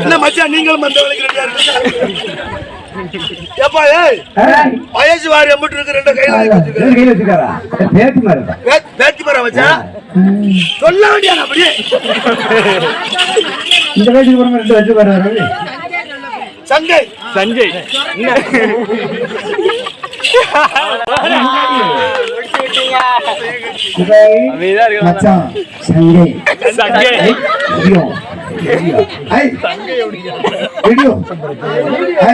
என்ன மச்சான் நீங்களும் வந்த வேலைக்கு ரெடியா இருக்கீங்க ஏப்பா ஏய் வயசு வாரி எம்பிட்டு இருக்கு ரெண்டு கையில கையில வச்சுக்காரா பேத்தி மரம் சொல்ல வேண்டியா அப்படியே. இந்த வயசுக்கு போற ரெண்டு வச்சு பாரு சங்கை சஞ்சய். இருக்க மச்சான் சங்கை சஞ்சய்.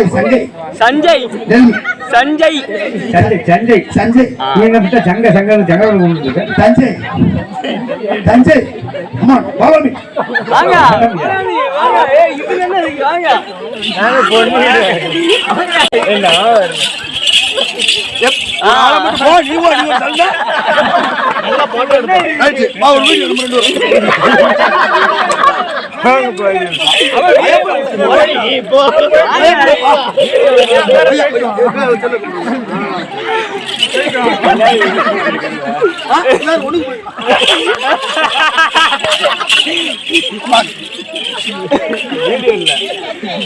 சஞ்சய். சஞ்சய். சஞ்சய். சஞ்சய். சஞ்சய் எங்க கிட்ட சங்க சங்க சங்க சஞ்சய் சஞ்சய் அம்மா ஃபாலோ மீ வாங்க. வாங்க. ஏய் இது என்ன வாங்க. நான் போன் என்ன? எப் ஆரம்பிச்சு போ நீ போ நீ சல்ல நல்லா போன் எடுத்து ஆயிடுச்சு. வா ஒரு வீடியோ நம்பர் 2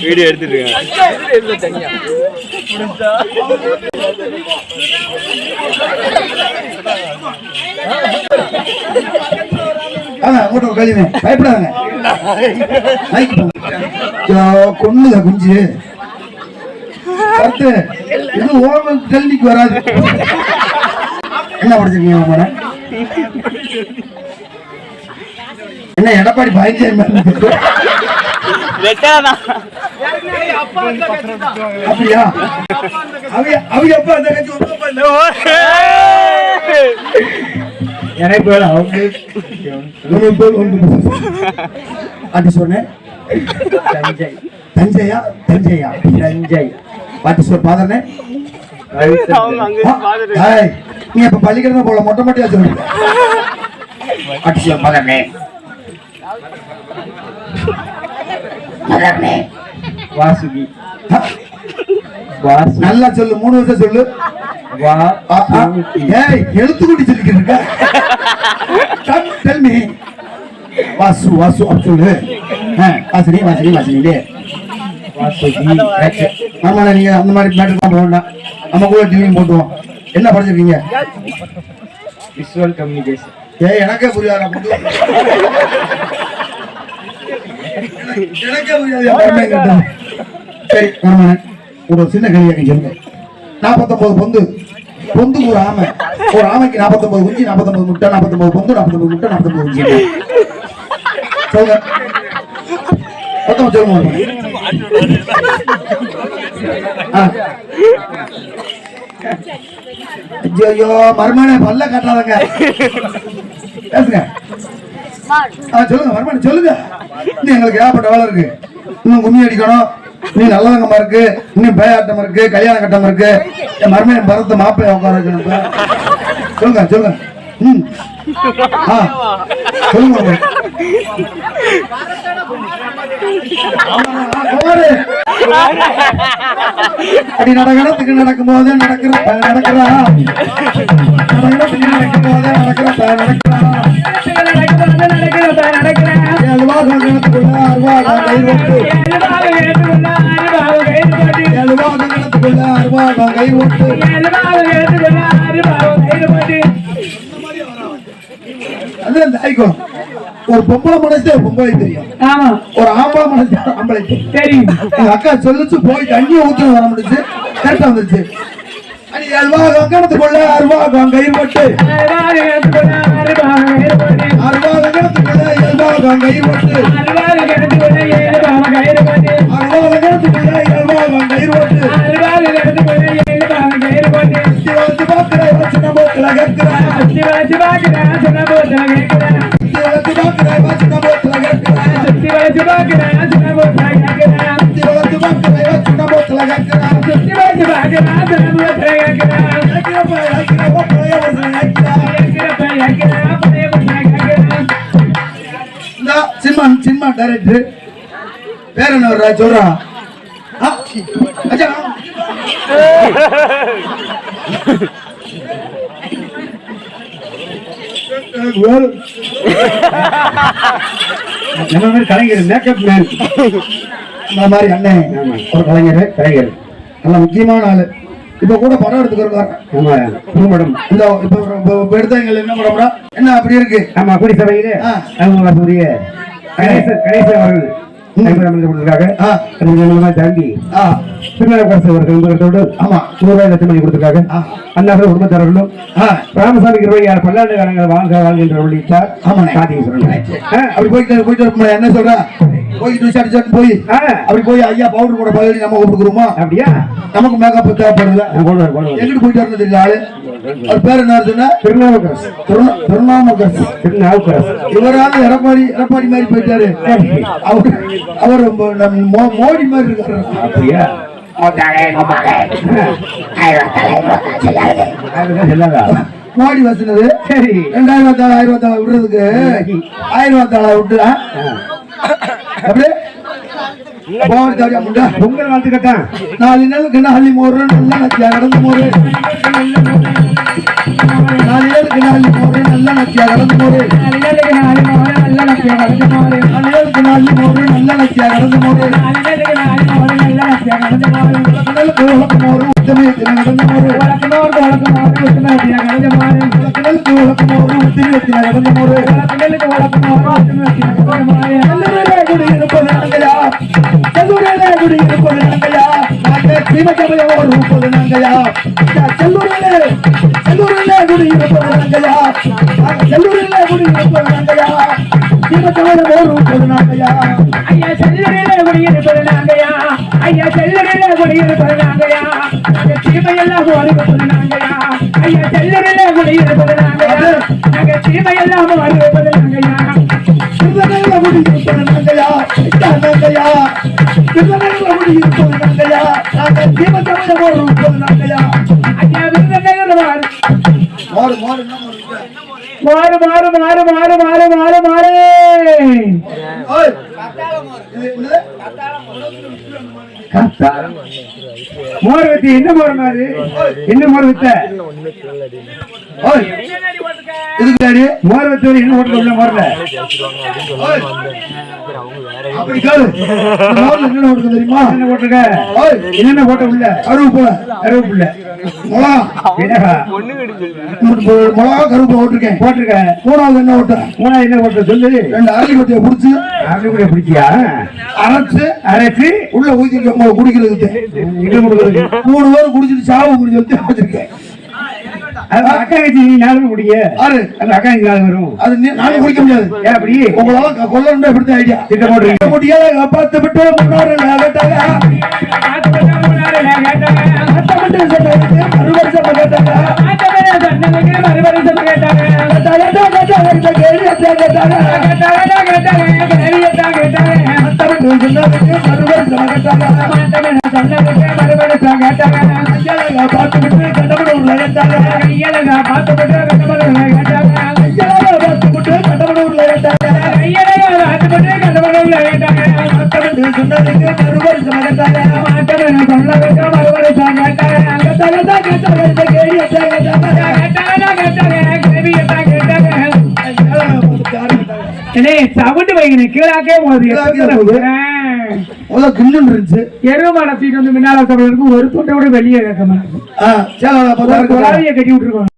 வீடியோ எடுத்துட்டு இருக்கேன் ஆமா கூட்டம் கழிவு பயப்படாதங்க. மைக் கொண்டுத குஞ்சு. கருத்து இது ஓவல் டெல்லிக்கு வராது. என்ன படிச்சிருக்கீங்க உங்களோட என்ன எடப்பாடி ரெட்டாதான் அப்படியா? அவங்க அவங்க அப்பா அந்த கட்சி எனக்கு வேலை அவங்க அது சொன்னேன் தஞ்சை. தஞ்சையா? தஞ்சையா? தஞ்சை. வாட்டி சொல் பாதனே நீ அப்ப பள்ளிக்கூடம் போல மொட்டை மொட்டையா சொல்லுங்க வாட்டி சொல் பாதனே பாதனே வாசுகி. நல்லா சொல்லு மூணு வருஷம் சொல்லு. எழுத்து கூட்டி சொல்லிக்கிட்டு tell me. வாசு வாசு அப்படி சொல்லு. வாசினி வாசினி வாசினி ஆமாண்ணா நீங்க அந்த மாதிரி மேட்டர் தான் நம்ம கூட டிவியும் போட்டுவோம். என்ன படிச்சிருக்கீங்க? விஷுவல் கம்யூனிகேஷன் ஏய் எனக்கே புரியாது. எனக்கே புரியாது. சரி ஒரு சின்ன கேள்வி சொல்லுங்க. நாற்பத்தொன்பது பொந்து. பொந்துக்கு ஒரு ஆமை. ஒரு ஆமைக்கு நாற்பத்தொன்பது குஞ்சு நாற்பத்தொன்பது முட்டை நாற்பத்தொன்பது பொந்து நாற்பத்தொன்பது முட்டை நாற்பத்தொன்பது குஞ்சு. சொல்லுங்க. மொத்தம் சொல்லுங்க. ஐயோ மருமனே பல்ல கட்டாதங்க. பேசுங்க. ஆ சொல்லுங்க மருமனே சொல்லுங்க. இன்னும் எங்களுக்கு ஏகப்பட்ட வேலை இருக்கு. இன்னும் கும்மி அடிக்கணும். இன்னும் நல்லதங்கமா இருக்கு. இன்னும் பேயாட்டம் இருக்கு. கல்யாண கட்டம் இருக்கு. என் மருமனை பரத்த மாப்பிள்ளை உட்கார வைக்கணும். சொல்லுங்க சொல்லுங்க. ம். ஆ சொல்லுங்க. அடி நடக்கணத்துக்கு நடக்கும் போது நடக்கிற நடக்கிறா. நடக்கணத்துக்கு நடக்கும் போது நடக்கிற. ப- நடக்கிறா எழுவாகம் கிணத்துக்குள்ள. ஒரு பொம்பளை மனசு பொம்பளை தெரியும். ஒரு ஆம்பளை மனசு ஆம்பளை தெரியும். எங்க அக்கா சொல்லுச்சு போய் தண்ணியை ஊத்து வர முடிச்சு கரெக்டா வந்துருச்சு. அடி அல்வாகம் கிணத்துக்குள்ள அருவாகம் கை ஓட்டு அருவாகம் கிணத்துக்குள்ள எல்வாகம் கை சினிமா டைரக்டர் பேர் என்ன வர்றா? சொல்றா. அச்சா. எனக்கு வேணும் நம்ம மாதிரி கலைஞர் மேக்கப் மேன் இந்த மாதிரி அண்ணன் ஒரு கலைஞர் கலைஞர். நல்ல முக்கியமான ஆளு. இப்ப கூட படம் எடுத்துக்கிறோம் இந்த இப்ப எடுத்தவங்க என்ன படம்னா என்ன அப்படி இருக்கு? ஆமா குடி சபையிலே ஆ. அவங்க வரக்கூடிய கணேசன் கணேசன் அவர்கள். தாண்டி திருநாவுக்கரசு அவர்கள் நண்பர்களோடு ஆமா. நூறுபாய் லட்சம் பண்ணி கொடுத்திருக்காங்க. அண்ணாசர் குடும்பத்தாரர்களும் ராமசாமி இருபையார் பல்லாண்டு காலங்கள் வாழ்க வாழ்கின்ற உள்ளிட்டார் ஆமா காதி அப்படி என்ன சொல்றா? போயிட்டு சட்டு சட்டு போய். அப்படி போய் ஐயா பவுடர் கூட பழகி நம்ம கொடுக்குறோமா அப்படியா? நமக்கு மேக்கப் தேவைப்படுதுல எங்கிட்டு போயிட்டு வரணும் தெரியல ஆளு? அவர் பேர் என்ன சொன்னா? திருநாவுக்கரசு. திருநா- திருநாவுக்கரசு. திருநாவுக்கரசு. இவரால எடப்பாடி எடப்பாடி மாதிரி போயிட்டாரு. அவர் அவர் மோடி மாதிரி இருக்காரு. அப்படியா? மோடி வசனது சரி ரெண்டாயிரத்தி ஆறு ஆயிரத்தி ஆறு விடுறதுக்கு ஆயிரத்தி ஆறு விட்டு அப்படியே பொங்கல் வாழ்த்துக்கட்டேன் நாலு நாள் கிணஹள்ளி மோர் நல்லா நத்தியா கடந்து மோர் நாலு நாள் கிணஹள்ளி மோர் நல்லா நத்தியா கடந்து மோர். நாலு நாள் கிணஹள்ளி மோர் நல்லா நத்தியா கடந்து மோர். நாலு நாள் கிணஹள்ளி மோர் நல்லா நத்தியா கடந்து மோர். நாலு நாள் கிணஹள்ளி மோர் நல்லா நத்தியா கடந்து மோர். உத்தமே தினகடந்தமோரு வழக்கமோர் வழக்கமோர் உத்தமே தினகடந்தமாரு வழக்கமலுக்கு வழக்கமோர் உத்தமே தினகடந்தமோரு வழக்கமலுக்கு வழக்கமோர் உத்தமே தினகடந்தமாரு நல்லுரே குடி இருப்பது நங்கையா செல்லுரே குடி இருப்பது நங்கையா ஐயா செல்லுரே குடி இருப்பது ஐயா செல்லுரே குடி இருப்பது தீமையெல்லாம் அறிவிப்பது நாங்கயா ஐயா செல்லூரிலே குடியிருப்பது நாங்கயா நாங்க தீமையெல்லாம் அறிவிப்பது நாங்கயா சிறுதனையில குடியிருப்பது நாங்கயா நாங்கயா சிறுதனையில குடியிருப்பது நாங்கயா நாங்கள் சீமச்சபையோ இருப்பது நாங்கயா ஐயா விருதுநகர் மாறு மாறு மாறு என்ன மாறு மாறு. மாறு மாறு மாறு. மாறு மாறு மோர் என்ன மோர் மாதிரி என்ன மோர் வச்ச இதுக்கு மோர் வச்சு என்ன ஓட்டல மோர்ல. அப்படி கேளு. என்ன ஓட்டு மூணாவது என்ன ஓட்ட? மூணாவது என்ன ஓட்ட? சொல்லு. ரெண்டு அரளிக்கொட்டையை பிடிச்சி. அரளிக்கொட்டையை அரைச்சு. அரைச்சு? உள்ள ஊத்தி குடிக்கிறது? மூணு பேரும் குடிச்சிட்டு சாவு குடிச்சு வச்சிருக்கேன். முடிய அது அக்காஞ்சி நாள் வரும். அது நானும் குடிக்க முடியாது. ஏன் அப்படி? சவுண்டு கீழாக்கே கீழாக்கே போகுது. முதல்ல கில்லுன்னு இருந்துச்சு. எருமாட தூக்கிட்டு வந்து முன்னால தமிழருக்கு ஒரு துண்டை கூட வெளியே கேட்க மாட்டேன் ஆ, சேலம் கட்டி விட்டுருக்கோம்.